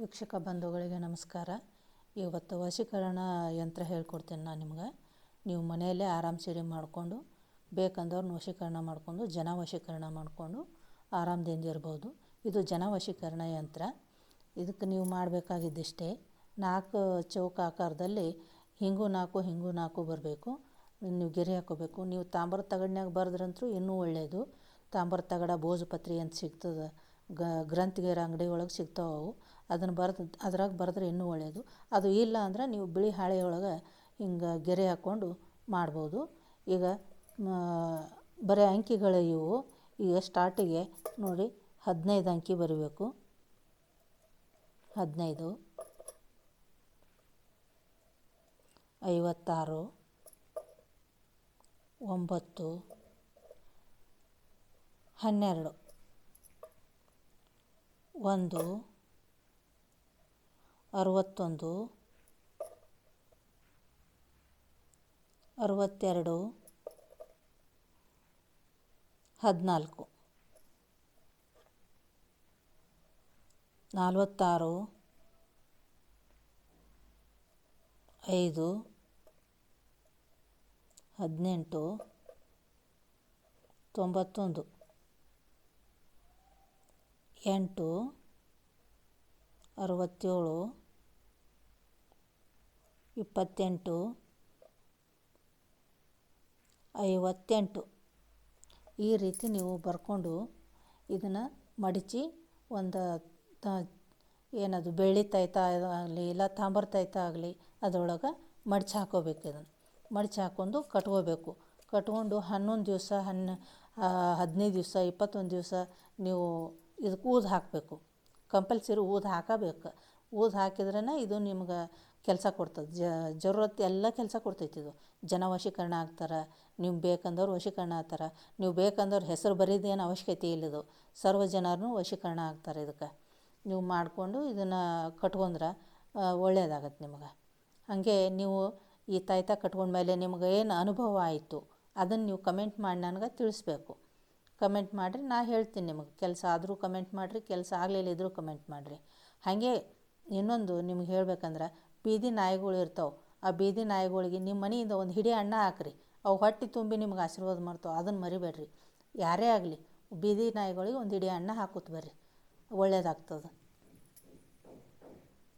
ವೀಕ್ಷಕ ಬಂಧುಗಳಿಗೆ ನಮಸ್ಕಾರ. ಇವತ್ತು ವಶೀಕರಣ ಯಂತ್ರ ಹೇಳ್ಕೊಡ್ತೀನಿ ನಾನು ನಿಮ್ಗೆ. ನೀವು ಮನೆಯಲ್ಲೇ ಆರಾಮ್ ಸಿಡಿ ಮಾಡಿಕೊಂಡು ಬೇಕಂದವ್ರನ್ನ ವಶೀಕರಣ ಮಾಡಿಕೊಂಡು, ಜನ ವಶೀಕರಣ ಮಾಡಿಕೊಂಡು ಆರಾಮದಿಂದ ಇರ್ಬೋದು. ಇದು ಜನ ವಶೀಕರಣ ಯಂತ್ರ. ಇದಕ್ಕೆ ನೀವು ಮಾಡಬೇಕಾಗಿದ್ದಿಷ್ಟೇ, ನಾಲ್ಕು ಚೌಕ ಆಕಾರದಲ್ಲಿ ಹಿಂಗು ನಾಲ್ಕು ಹಿಂಗು ನಾಲ್ಕು ಬರಬೇಕು. ನೀವು ಗೆರೆ ಹಾಕೋಬೇಕು. ನೀವು ತಾಮ್ರದ ತಗಡಿನಾಗ ಬರೆದ್ರಂತೂ ಇನ್ನೂ ಒಳ್ಳೆಯದು ತಾಮ್ರದ ತಗಡ ಭೋಜಪತ್ರಿ ಅಂತ ಸಿಗ್ತದೆ. ಗ್ರಂಥಿಗೆರ ಅಂಗಡಿ ಒಳಗೆ ಸಿಗ್ತಾವೆ ಅವು. ಅದನ್ನು ಬರ್ದು, ಅದ್ರಾಗ ಬರೆದ್ರೆ ಇನ್ನೂ ಒಳ್ಳೆಯದು ಅದು ಇಲ್ಲ ಅಂದ್ರೆ ನೀವು ಬಿಳಿ ಹಾಳೆ ಒಳಗೆ ಹಿಂಗೆ ಗೆರೆ ಹಾಕ್ಕೊಂಡು ಮಾಡ್ಬೋದು. ಈಗ ಬರೀ ಅಂಕಿಗಳು ಇವು. ಈಗ ಸ್ಟಾರ್ಟಿಗೆ ನೋಡಿ ಹದಿನೈದು ಅಂಕಿ ಬರೀಬೇಕು. ಹದಿನೈದು. ಐವತ್ತಾರು. ಒಂಬತ್ತು. ಹನ್ನೆರಡು. ಒಂದು ಅರುವತ್ತೊಂದು ಅರುವತ್ತೆರಡು ಹದಿನಾಲ್ಕು ನಲವತ್ತಾರು ಐದು ಹದಿನೆಂಟು ತೊಂಬತ್ತೊಂದು. ಎಂಟು, ಅರವತ್ತೇಳು, ಇಪ್ಪತ್ತೆಂಟು, ಐವತ್ತೆಂಟು. ಈ ರೀತಿ ನೀವು ಬರ್ಕೊಂಡು ಇದನ್ನು ಮಡಚಿ ಒಂದು ಏನದು ಬೆಳ್ಳಿ ತೈತ ಆಗಲಿ ಇಲ್ಲ ತಾಮ್ರ ತೈತ ಆಗಲಿ ಅದರೊಳಗೆ ಮಡ್ಚಿ ಹಾಕೋಬೇಕು ಇದನ್ನು. ಮಡ್ಚಿ ಹಾಕ್ಕೊಂಡು ಕಟ್ಕೋಬೇಕು. ಕಟ್ಕೊಂಡು ಹನ್ನೊಂದು ದಿವಸ, ಹನ್ನ ಹದಿನೈದು ದಿವಸ, ಇಪ್ಪತ್ತೊಂದು ದಿವಸ ನೀವು ಇದಕ್ಕೆ ಊದು ಹಾಕಬೇಕು. ಕಂಪಲ್ಸರಿ ಊದು ಹಾಕಬೇಕು. ಊದು ಹಾಕಿದ್ರೇ ಇದು ನಿಮ್ಗೆ ಕೆಲಸ ಕೊಡ್ತದೆ. ಜರೂರತ್ ಎಲ್ಲ ಕೆಲಸ ಕೊಡ್ತೈತಿ ಇದು. ಜನ ವಶೀಕರಣ ಆಗ್ತಾರೆ, ನೀವು ಬೇಕಂದವ್ರು ವಶೀಕರಣ ಆಗ್ತಾರೆ. ನೀವು ಬೇಕಂದವ್ರು ಹೆಸರು ಬರೀದೇನು ಅವಶ್ಯಕತೆ ಇಲ್ಲ ಇದು. ಸರ್ವ ಜನರೂ ವಶೀಕರಣ ಆಗ್ತಾರೆ ಇದಕ್ಕೆ. ನೀವು ಮಾಡಿಕೊಂಡು ಇದನ್ನು ಕಟ್ಕೊಂಡ್ರೆ ಒಳ್ಳೆಯದಾಗತ್ತೆ ನಿಮ್ಗೆ. ಹಾಗೆ ನೀವು ಈ ತಾಯ್ತ ಕಟ್ಕೊಂಡ್ಮೇಲೆ ನಿಮ್ಗೆ ಏನು ಅನುಭವ ಆಯಿತು, ಅದನ್ನು ನೀವು ಕಮೆಂಟ್ ಮಾಡಿ ನನಗೆ ತಿಳಿಸ್ಬೇಕು. ಕಮೆಂಟ್ ಮಾಡಿರಿ, ನಾ ಹೇಳ್ತೀನಿ ನಿಮಗೆ. ಕೆಲಸ ಆದರೂ ಕಮೆಂಟ್ ಮಾಡಿರಿ, ಕೆಲಸ ಆಗಲಿಲ್ಲ ಇದ್ದರೂ ಕಮೆಂಟ್ ಮಾಡಿರಿ. ಹಾಗೆ ಇನ್ನೊಂದು ನಿಮ್ಗೆ ಹೇಳ್ಬೇಕಂದ್ರೆ, ಬೀದಿ ನಾಯಿಗಳು ಇರ್ತಾವೆ. ಆ ಬೀದಿ ನಾಯಿಗಳಿಗೆ ನಿಮ್ಮ ಮನೆಯಿಂದ ಒಂದು ಹಿಡಿ ಅಣ್ಣ ಹಾಕ್ರಿ. ಅವು ಹೊಟ್ಟೆ ತುಂಬಿ ನಿಮ್ಗೆ ಆಶೀರ್ವಾದ ಮಾಡ್ತಾವೆ. ಅದನ್ನು ಮರಿಬೇಡ್ರಿ. ಯಾರೇ ಆಗಲಿ, ಬೀದಿ ನಾಯಿಗಳಿಗೆ ಒಂದು ಹಿಡಿ ಅಣ್ಣ ಹಾಕುತ್ತ ಬರ್ರಿ. ಒಳ್ಳೇದಾಗ್ತದೆ.